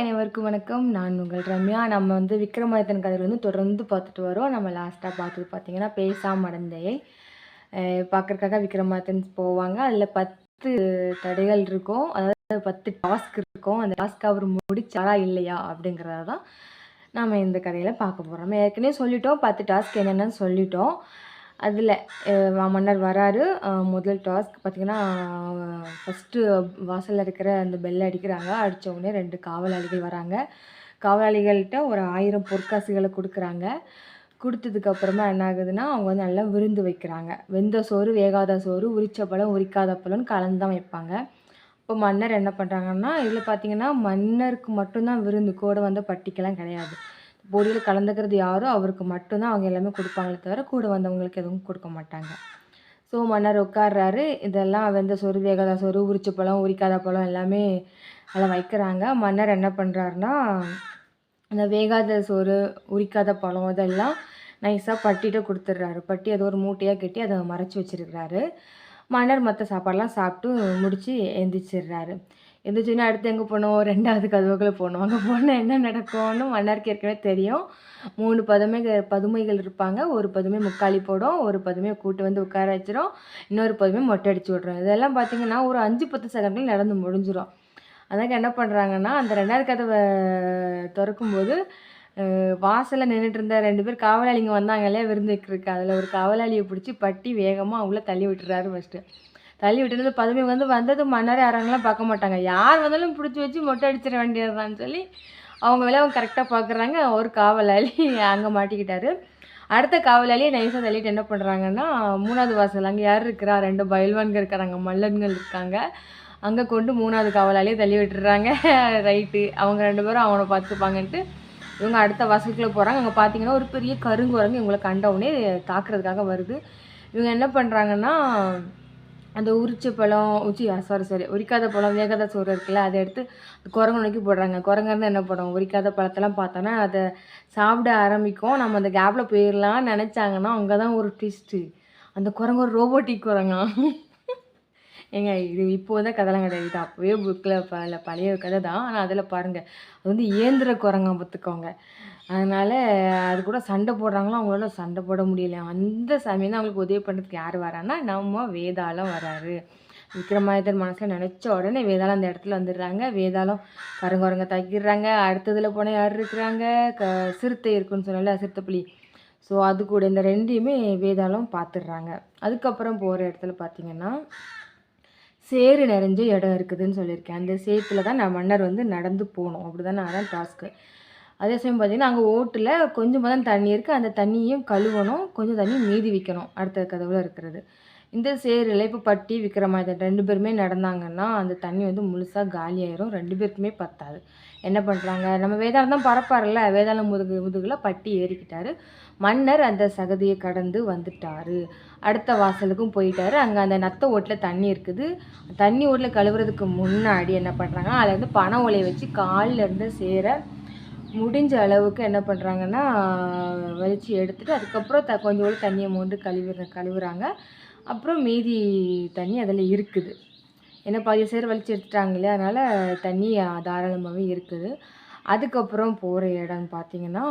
அனைவருக்கும் வணக்கம். நான் உங்கள் ரம்யா. நம்ம வந்து விக்ரமாதித்தன் கதையில் வந்து தொடர்ந்து பார்த்துட்டு வரோம். நம்ம லாஸ்ட்டாக பார்த்தது பார்த்தீங்கன்னா பேசாம மடந்தையை பார்க்குறக்காக விக்ரமாதித்தன் போவாங்க. அதில் பத்து தடைகள் இருக்கும். அதாவது பத்து டாஸ்க் இருக்கும். அந்த டாஸ்க் அவர் முடிச்சாரா இல்லையா அப்படிங்கிறத தான் நாம் இந்த கதையில் பார்க்க போகிறோம் நம்ம ஏற்கனவே சொல்லிட்டோம். பத்து டாஸ்க் என்னென்னு சொல்லிட்டோம். அதில் மன்னர் வராரு. முதல் டாஸ்க் பார்த்தீங்கன்னா ஃபஸ்ட்டு வாசலில் இருக்கிற அந்த பெல்லை அடிக்கிறாங்க. அடிச்ச உடனே ரெண்டு காவலாளிகள் வராங்க. காவலாளிகள்கிட்ட ஒரு ஆயிரம் பொற்காசுகளை கொடுக்குறாங்க. கொடுத்ததுக்கு அப்புறமா என்ன ஆகுதுன்னா அவங்க வந்து நல்லா விருந்து வைக்கிறாங்க. வெந்த சோறு வேகாத சோறு உரிச்ச பழம் உரிக்காத பழம் கலந்து தான் வைப்பாங்க. இப்போ மன்னர் என்ன பண்ணுறாங்கன்னா இதில் பார்த்தீங்கன்னா மன்னருக்கு மட்டும்தான் விருந்து கூட வந்த பட்டிக்கெல்லாம் கிடையாது. போடியில் கலந்துக்கிறது யாரோ அவருக்கு மட்டும்தான் அவங்க எல்லாமே கொடுப்பாங்களே தவிர கூட வந்தவங்களுக்கு எதுவும் கொடுக்க மாட்டாங்க. ஸோ மன்னர் உட்கார்றாரு. இதெல்லாம் வெந்த சோறு வேகாத சோறு உரிச்ச பழம் உரிக்காத பழம் எல்லாமே அதில் வைக்கிறாங்க. மன்னர் என்ன பண்ணுறாருன்னா அந்த வேகாத சோறு உரிக்காத பழம் இதெல்லாம் நைஸாக பட்டிகிட்ட கொடுத்துட்றாரு பட்டி அதை ஒரு மூட்டையாக கட்டி அதை மறைச்சி வச்சிருக்கிறாரு. மன்னர் மற்ற சாப்பாடெல்லாம் சாப்பிட்டு முடித்து எந்திரிச்சிடுறாரு எந்திரிச்சோன்னே அடுத்து எங்கே போனோம்? ரெண்டாவது கதவுக்குள்ளே போகணும் அங்கே போனால் என்ன நடக்கும்னு மன்னருக்கு ஏற்கனவே தெரியும். மூணு பதுமை பதுமைகள் இருப்பாங்க. ஒரு பதுமை முக்காலி போடும். ஒரு பதுமையை கூட்டு வந்து உட்கார வச்சிரும். இன்னொரு பதுமை மொட்டை அடிச்சு விட்ரும் இதெல்லாம் பார்த்தீங்கன்னா ஒரு அஞ்சு பத்து செகண்ட்ல நடந்து முடிஞ்சிடும் அதாங்க என்ன பண்ணுறாங்கன்னா அந்த ரெண்டாவது கதவை திறக்கும்போது வாசலில் நின்றுட்டு இருந்த ரெண்டு பேர் காவலாளிங்க வந்தாங்க இல்லையா? விருந்துக்கு இருக்கு. அதில் ஒரு காவலாளியை பிடிச்சி பட்டி வேகமாக அவங்கள தள்ளி விட்டுறாரு ஃபஸ்ட்டு தள்ளி விட்டுருந்து பதுமை வந்து வந்தது மன்னர் யாராங்களாம் பார்க்க மாட்டாங்க. யார் வந்தாலும் பிடிச்சி வச்சு மொட்டை அடிச்சிட வேண்டியதுதான்னு சொல்லி அவங்க வேலை அவங்க கரெக்டாக பார்க்குறாங்க. ஒரு காவலாளி அங்கே மாட்டிக்கிட்டாரு. அடுத்த காவலாளியை நைஸாக தள்ளிட்டு என்ன பண்ணுறாங்கன்னா மூணாவது வாசல். அங்கே யார் இருக்கிறா? ரெண்டு பயில்வான்கள் இருக்கிறாங்க மல்லன்கள் இருக்காங்க. அங்கே கொண்டு மூணாவது காவலாளியை தள்ளி விட்டுறாங்க. ரைட்டு அவங்க ரெண்டு பேரும் அவனை பார்த்துப்பாங்கன்ட்டு இவங்க அடுத்த வாசலுக்குள்ளே போகிறாங்க அங்கே பார்த்தீங்கன்னா ஒரு பெரிய கருங்குரங்கு இவங்களை கண்ட தாக்குறதுக்காக வருது. இவங்க என்ன பண்ணுறாங்கன்னா அந்த உரிச்ச பழம் உச்சி சாரி சாரி உரிக்காத பழம் வேகாத சோறு இருக்குல்ல அதை எடுத்து குரங்கு நோக்கி போடுறாங்க. குரங்கு என்ன பண்ணும் உரிக்காத பழத்தெல்லாம் பார்த்தோன்னா அதை சாப்பிட ஆரம்பிக்கும். நம்ம அந்த கேப்பில் போயிடலாம்னு நினச்சாங்கன்னா அங்கே தான் ஒரு ட்விஸ்ட்டு அந்த குரங்கு ஒரு ரோபோட்டிக் குரங்கா? ஏங்க இது இப்போ தான் கதைலாம் கிடையாது இது அப்போவே புக்கில் பல பழைய கதை தான். ஆனால் அதில் பாருங்கள் அது வந்து இயந்திர குரங்கா பார்த்துக்கோங்க. அதனால் அது கூட சண்டை போடுறாங்களோ அவங்களால சண்டை போட முடியல. அந்த சமயம் தான் அவங்களுக்கு உதவி பண்ணுறதுக்கு யார் வரான்னா நம்ம வேதாளம் வராரு. விக்ரமாதித்தன் மனசில் நினச்ச உடனே வேதாளம் அந்த இடத்துல வந்துடுறாங்க. வேதாளம் கருங்குரங்க தாக்கிடுறாங்க அடுத்ததில் போனால் யார் இருக்கிறாங்க? க சிறுத்தை இருக்குன்னு சொன்னால சிறுத்தைப்புலி. ஸோ அது கூட இந்த ரெண்டையுமே வேதாளம் பார்த்துடுறாங்க. அதுக்கப்புறம் போகிற இடத்துல பார்த்தீங்கன்னா சேறு நிறைஞ்ச இடம் இருக்குதுன்னு சொல்லியிருக்கேன். அந்த சேத்துல தான் நான் மன்னர் வந்து நடந்து போகணும். அப்படி தானே அதான் டாஸ்க்கு அதே சமயம் பார்த்தீங்கன்னா அங்கே ஓட்டில் கொஞ்சமாக தான் தண்ணி இருக்குது அந்த தண்ணியும் கழுவணும். கொஞ்சம் தண்ணி மீதி விற்கணும் அடுத்த கதவில் இருக்கிறது. இந்த சேரில் இப்போ பட்டி விக்ரமாதித்தன் ரெண்டு பேருமே நடந்தாங்கன்னா அந்த தண்ணி வந்து முழுசாக காலியாயிரும். ரெண்டு பேருக்குமே பத்தாது. என்ன பண்ணுறாங்க நம்ம வேதாளம் தான் பரப்பார்ல வேதாளம் முதுகு முதுகில் பட்டி ஏறிக்கிட்டாரு. மன்னர் அந்த சகதியை கடந்து வந்துட்டாரு. அடுத்த வாசலுக்கும் போயிட்டாரு. அங்கே அந்த நத்த ஓட்டில் தண்ணி இருக்குது. தண்ணி ஓட்டில் கழுவுறதுக்கு முன்னாடி என்ன பண்ணுறாங்கன்னா அதில் வந்து பனை ஓலையை வச்சு காலில் இருந்து சேர முடிஞ்ச அளவுக்கு என்ன பண்ணுறாங்கன்னா வலிச்சு எடுத்துட்டு அதுக்கப்புறம் த கொஞ்சோண்டு தண்ணியை மோண்டு கழுவி கழுவுறாங்க. அப்புறம் மீதி தண்ணி அதில் இருக்குது. ஏன்னா பாதி சேர் வலிச்சு எடுத்துட்டாங்க இல்லையா? அதனால் தண்ணி தாராளமாகவே இருக்குது. அதுக்கப்புறம் போகிற இடம்னு பார்த்தீங்கன்னா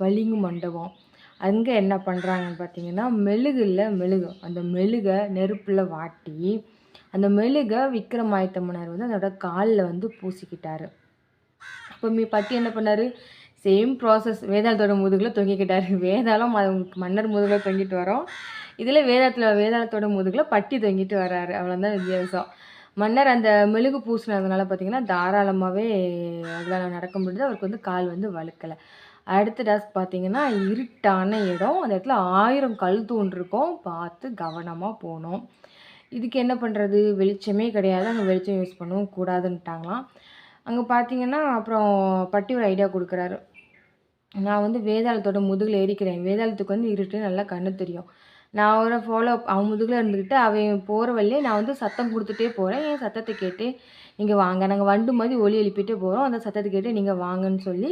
பளிங்கு மண்டபம். அங்கே என்ன பண்ணுறாங்கன்னு பார்த்தீங்கன்னா மெழுகு இல்லை மெழுகு அந்த மெழுகை நெருப்பில் வாட்டி அந்த மெழுகை விக்ரமாதித்த மன்னர் வந்து அதோட காலில் வந்து பூசிக்கிட்டார். அப்போ மீ பட்டி என்ன பண்ணார்? சேம் ப்ராசஸ் வேதாளத்தோட முதுகில் தொங்கிக்கிட்டார். வேதாளம் அது மன்னர் முதுகில் தொங்கிட்டு வரோம். இதில் வேதாளத்தில் வேதாளத்தோட முதுகில் பட்டி தொங்கிட்டு வர்றாரு. அவ்வளோதான் வித்தியாசம். மன்னர் அந்த மெழுகு பூசினதுனால பார்த்தீங்கன்னா தாராளமாகவே அதில் நடக்க முடியுது அவருக்கு வந்து கால் வந்து வழுக்கலை. அடுத்த டாஸ்க் பார்த்தீங்கன்னா இருட்டான இடம். அந்த இடத்துல ஆயிரம் கல் தூண் இருக்கும். பார்த்து கவனமாக போகணும். இதுக்கு என்ன பண்ணுறது வெளிச்சமே கிடையாது. அங்கே வெளிச்சம் யூஸ் பண்ணவும் கூடாதுன்ட்டாங்களாம். அங்கே பார்த்தீங்கன்னா அப்புறம் பட்டி ஒரு ஐடியா கொடுக்குறாரு. நான் வந்து வேதாளத்தோட முதுகில் ஏறிக்கிறேன். வேதாளத்துக்கு வந்து இருட்டு நல்லா கண்ணு தெரியும். நான் அவரை ஃபாலோ அவன் முதுகில் இருந்துக்கிட்டு அவன் போகிற வழியே நான் வந்து சத்தம் கொடுத்துட்டே போகிறேன் என் சத்தத்தை கேட்டு நீங்கள் வாங்க. நாங்கள் வண்டு மாதிரி ஒலி எழுப்பிட்டே போகிறோம் அந்த சத்தத்தை கேட்டு நீங்கள் வாங்கன்னு சொல்லி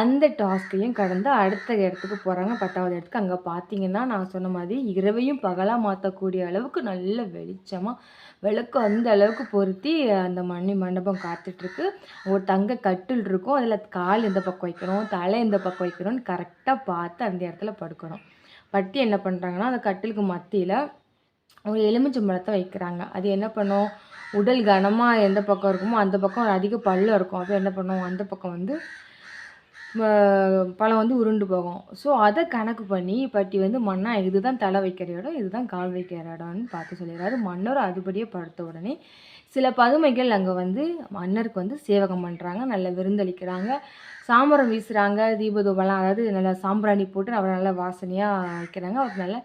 அந்த டாஸ்க்கையும் கடந்து அடுத்த இடத்துக்கு போகிறாங்க பத்தாவது இடத்துக்கு அங்கே பார்த்தீங்கன்னா நான் சொன்ன மாதிரி இரவையும் பகலாக மாற்றக்கூடிய அளவுக்கு நல்ல வெளிச்சமாக விளக்கு அந்த அளவுக்கு பொருத்தி அந்த மணி மண்டபம் காத்துட்ருக்கு. ஒரு தங்க கட்டில் இருக்கும். அதில் கால் இந்த பக்கம் வைக்கணும் தலை இந்த பக்கம் வைக்கணும்னு கரெக்டாக பார்த்து அந்த இடத்துல படுக்கணும். பட்டி என்ன பண்ணுறாங்கன்னா அந்த கட்டிலுக்கு மத்தியில் ஒரு எலுமிச்சம்பழத்தை வைக்கிறாங்க. அது என்ன பண்ணும்? உடல் கனமாக எந்த பக்கம் இருக்குமோ அந்த பக்கம் அதிக பள்ளம் இருக்கும். அப்போ என்ன பண்ணும்? அந்த பக்கம் வந்து பழம் வந்து உருண்டு போகும். ஸோ அதை கணக்கு பண்ணி பட்டி வந்து மன்னா இதுதான் தலை வைக்கிற இடம் இதுதான் கால் வைக்கிற இடம்னு பார்த்து சொல்லிடுறாரு. மன்னர் அதுபடியே படுத்த உடனே சில பதுமைகள் அங்கே வந்து மன்னருக்கு வந்து சேவகம் பண்ணுறாங்க நல்ல விருந்தளிக்கிறாங்க. சாமரம் வீசுகிறாங்க தீபதூபம்லாம் அதாவது நல்லா சாம்பிராணி போட்டு அவரை நல்லா வாசனையாக வைக்கிறாங்க. அவர் நல்லா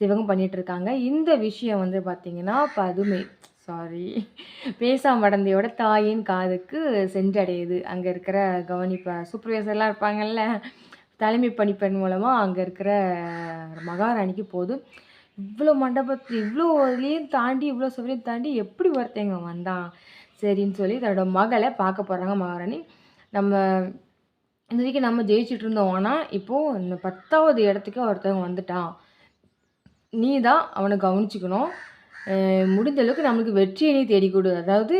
சேவகம் பண்ணிகிட்ருக்காங்க இந்த விஷயம் வந்து பார்த்திங்கன்னா பதுமை சாரி பேசாம மடந்தையோட தாயின் காதுக்கு சென்றடையுது. அங்கே இருக்கிற கவனிப்ப சூப்பர்வைசர்லாம் இருப்பாங்கல்ல தலைமை பணிப்பெண் மூலமாக அங்கே இருக்கிற மகாராணிக்கு போதும். இவ்வளோ மண்டபத்து இவ்வளோ இதுலேயும் தாண்டி இவ்வளோ சுவரையும் தாண்டி எப்படி ஒருத்தங்க வந்தான்? சரின்னு சொல்லி தன்னோட மகளை பார்க்க போகிறாங்க மகாராணி. நம்ம இந்த வரைக்கும் நம்ம ஜெயிச்சுட்டு இருந்தோம். ஆனால் இப்போது இந்த பத்தாவது இடத்துக்கு ஒருத்தவங்க வந்துட்டான். நீ தான் அவனை கவனிச்சுக்கணும். முடிந்த அளவுக்கு நம்மளுக்கு வெற்றியை நீ தேடி கொடு அதாவது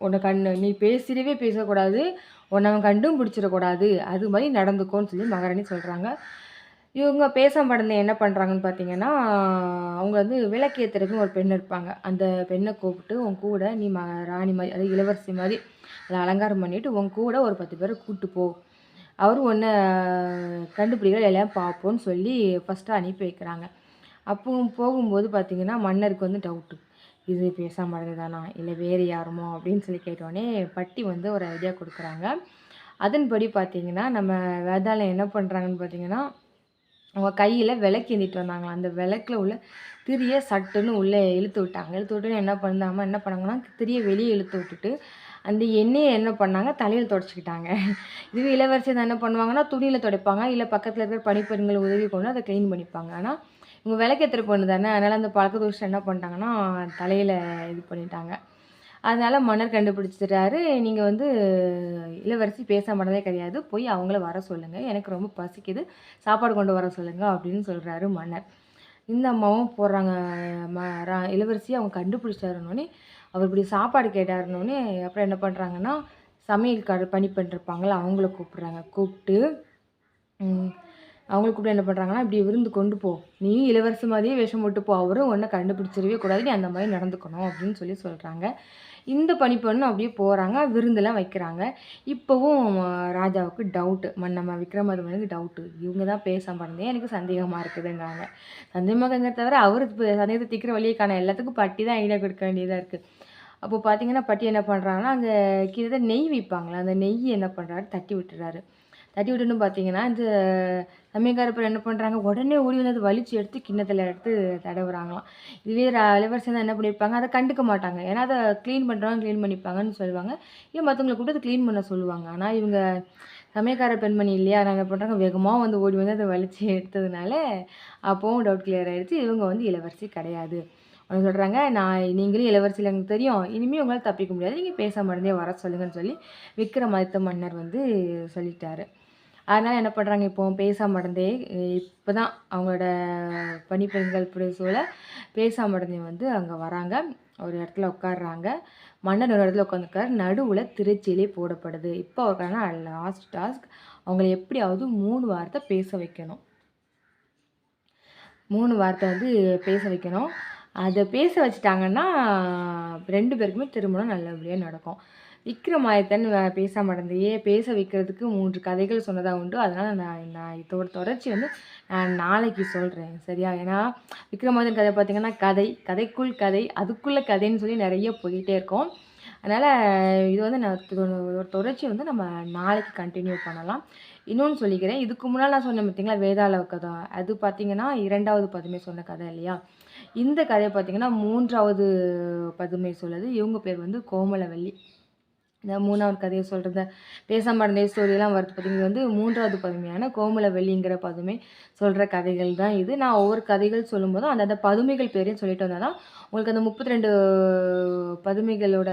உன்னை கண் நீ பேசிடவே பேசக்கூடாது. உன்னை அவன் கண்டும் பிடிச்சிடக்கூடாது. அது மாதிரி நடந்துக்கோன்னு சொல்லி மகாராணி சொல்கிறாங்க இவங்க பேச படந்த என்ன பண்ணுறாங்கன்னு பார்த்தீங்கன்னா அவங்க வந்து விளக்கேற்றுறதுக்கு ஒரு பெண் இருப்பாங்க. அந்த பெண்ணை கூப்பிட்டு உன் கூட நீ ம ராணி மாதிரி அதாவது இளவரசி மாதிரி அதை அலங்காரம் பண்ணிவிட்டு உன் கூட ஒரு பத்து பேரை கூப்பிட்டு போ. அவரும் ஒன்று கண்டுபிடிக்கிற எல்லாம் பார்ப்போன்னு சொல்லி ஃபஸ்ட்டு அனுப்பி வைக்கிறாங்க. அப்போ போகும்போது பார்த்திங்கன்னா மன்னருக்கு வந்து டவுட்டு இது பேசாமல் இருந்ததானா? இல்லை வேறு யாருமோ? அப்படின்னு சொல்லி கேட்டோடனே பட்டி வந்து ஒரு ஐடியா கொடுக்குறாங்க. அதன்படி பார்த்திங்கன்னா நம்ம வேதாளம் என்ன பண்ணுறாங்கன்னு பார்த்தீங்கன்னா அவங்க கையில் விளக்கு ஏந்திட்டு வந்தாங்களாம். அந்த விளக்கில் உள்ள திரியை சட்டுன்னு உள்ளே இழுத்து விட்டாங்க. இழுத்து விட்டுன்னு என்ன பண்ணாமல் என்ன பண்ணாங்கன்னா திரியை வெளியே இழுத்து விட்டுட்டு அந்த எண்ணெயை என்ன பண்ணாங்க? தலையில் தொடச்சிக்கிட்டாங்க. இதுவே இளவரசி என்ன பண்ணுவாங்கன்னா துணியில் துடைப்பாங்க. இல்லை பக்கத்தில் இருக்கிற பனிப்பெண்கள் உதவி கொண்டு அதை க்ளீன் பண்ணிப்பாங்க. ஆனால் இவங்க விளக்கேற்றுற பொண்ணு தானே? அதனால் அந்த பழக்க தோஷம் என்ன பண்ணிட்டாங்கன்னா தலையில் இது பண்ணிட்டாங்க. அதனால் மன்னர் கண்டுபிடிச்சிட்டாரு. நீங்கள் வந்து இளவரசி பேச மாட்டதே கிடையாது. போய் அவங்கள வர சொல்லுங்கள் எனக்கு ரொம்ப பசிக்குது. சாப்பாடு கொண்டு வர சொல்லுங்கள் அப்படின்னு சொல்கிறாரு மன்னர். இந்த அம்மாவும் போடுறாங்க ம இளவரசி அவங்க கண்டுபிடிச்சாருனோடனே அவர் இப்படி சாப்பாடு கேட்டாருனோடனே அப்புறம் என்ன பண்ணுறாங்கன்னா சமையல் கடை பணி பண்ணிருப்பாங்களே அவங்கள கூப்பிட்றாங்க. கூப்பிட்டு அவங்களுக்கு கூட என்ன பண்ணுறாங்கன்னா இப்படி விருந்து கொண்டு போ. நீ இளவரச மாதிரியே வேஷம் போட்டு போ. அவரும் ஒன்றை கண்டுபிடிச்சிடவே கூடாது. நீ அந்த மாதிரி நடந்துக்கணும் அப்படின்னு சொல்லி சொல்கிறாங்க இந்த பணிப்பெண்ணும் அப்படியே போகிறாங்க விருந்தெல்லாம் வைக்கிறாங்க. இப்போவும் ராஜாவுக்கு டவுட்டு நம்ம விக்ரமாதமனுக்கு டவுட்டு இவங்க தான் பேச பிறந்தே எனக்கு சந்தேகமாக இருக்குதுங்கிறாங்க. சந்தேகமாக தவிர அவருக்கு சந்தேகத்தை திக்கிற வழியை காண எல்லாத்துக்கும் பட்டி தான் ஐடியா கொடுக்க வேண்டியதாக இருக்குது அப்போ பார்த்தீங்கன்னா பட்டி என்ன பண்ணுறாங்கன்னா அங்கே கீழே நெய் வைப்பாங்களா? அந்த நெய் என்ன பண்ணுறாரு தட்டி விட்டுறாரு. தட்டி விட்டுன்னு பார்த்தீங்கன்னா இந்த சமயக்காரப்பர் என்ன பண்ணுறாங்க உடனே ஓடி வந்து அதை வலிச்சு எடுத்து கிண்ணத்தில் எடுத்து தடவுறாங்களாம். இதுவே இளவரசி தான் என்ன பண்ணியிருப்பாங்க அதை கண்டுக்க மாட்டாங்க. ஏன்னா அதை க்ளீன் பண்ணுறவங்க க்ளீன் பண்ணிப்பாங்கன்னு சொல்லுவாங்க. இல்லை மற்றவங்களை கூப்பிட்டு அதை க்ளீன் பண்ண சொல்லுவாங்க. ஆனால் இவங்க சமயக்கார பெண்மணி இல்லையா? நாங்கள் என்ன பண்ணுறாங்க வேகமாக வந்து ஓடி வந்து அதை வலிச்சு எடுத்ததுனால அப்போவும் டவுட் கிளியர் ஆகிடுச்சு இவங்க வந்து இளவரசி கிடையாது. அவங்க சொல்கிறாங்க நான் நீங்களும் இளவரசியில் எனக்கு தெரியும். இனிமேல் உங்களால் தப்பிக்க முடியாது. நீங்கள் பேச மாட்டேந்தே வர சொல்லுங்கன்னு சொல்லி விக்ரமாதித்த மன்னர் வந்து சொல்லிட்டாரு. அதனால் என்ன பண்ணுறாங்க இப்போ பேசா மடந்தே இப்போ தான் அவங்களோட பணிப்பெண்கள் சூழ பேசா மடந்தே வந்து அங்கே வராங்க. ஒரு இடத்துல உட்காடுறாங்க மன்னர் ஒரு இடத்துல உட்காந்துருக்காரு நடுவில் திருச்சியிலே போடப்படுது. இப்போ அவருக்கான லாஸ்ட் டாஸ்க் அவங்கள எப்படியாவது மூணு வார்த்தை பேச வைக்கணும். மூணு வார்த்தை வந்து பேச வைக்கணும். அதை பேச வச்சுட்டாங்கன்னா ரெண்டு பேருக்குமே திருமணம் நல்லபடியாக நடக்கும். விக்ரமாதித்தன் பேச மாட்டேந்தையே பேச வைக்கிறதுக்கு மூன்று கதைகள் சொன்னதாக உண்டு. அதனால் நான் நான் இதோட தொடர்ச்சி வந்து நான் நாளைக்கு சொல்கிறேன் சரியா? ஏன்னா விக்ரமாதித்தன் கதை பார்த்திங்கன்னா கதை கதைக்குள் கதை அதுக்குள்ளே கதைன்னு சொல்லி நிறைய போயிட்டே இருக்கோம். அதனால் இது வந்து நான் ஒரு தொடர்ச்சி வந்து நம்ம நாளைக்கு கண்டினியூ பண்ணலாம். இன்னொன்று சொல்லிக்கிறேன். இதுக்கு முன்னால் நான் சொன்னேன் பார்த்தீங்களா வேதாள கதை அது பார்த்திங்கன்னா இரண்டாவது பதுமை சொன்ன கதை இல்லையா? இந்த கதையை பார்த்திங்கன்னா மூன்றாவது பதுமை சொல்லுது. இவங்க பேர் வந்து கோமலவல்லி. இந்த மூணாவது கதையை சொல்கிறத பேசாம ஸ்டோரியெல்லாம் வருது பார்த்திங்க வந்து மூன்றாவது பதுமையான கோமல வெள்ளிங்கிற பதுமை சொல்கிற கதைகள் தான் இது. நான் ஒவ்வொரு கதைகள் சொல்லும்போதும் அந்தந்த பதுமைகள் பேரையும் சொல்லிட்டு வந்தால் தான் உங்களுக்கு அந்த முப்பத்தி ரெண்டு பதுமைகளோட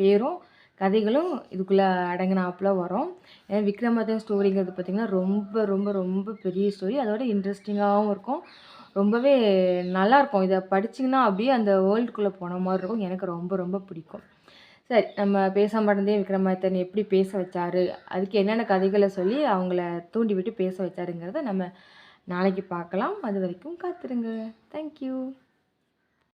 பேரும் கதைகளும் இதுக்குள்ளே அடங்கினாப்புல வரும். ஏன்னா விக்ரமாதித்தன் ஸ்டோரிங்கிறது பார்த்திங்கன்னா ரொம்ப ரொம்ப ரொம்ப பெரிய ஸ்டோரி அதோட இன்ட்ரெஸ்டிங்காகவும் இருக்கும். ரொம்பவே நல்லாயிருக்கும். இதை படிச்சிங்கன்னா அப்படியே அந்த வேர்ல்டுக்குள்ளே போன மாதிரி இருக்கும். எனக்கு ரொம்ப ரொம்ப பிடிக்கும். சரி நம்ம பேசாம மறந்தே விக்ரமாதித்தன் எப்படி பேச வச்சாரு? அதுக்கு என்னென்ன கதைகளை சொல்லி அவங்கள தூண்டி விட்டு பேச வச்சாருங்கிறத நம்ம நாளைக்கு பார்க்கலாம். அது வரைக்கும் காத்துருங்க. தேங்க்யூ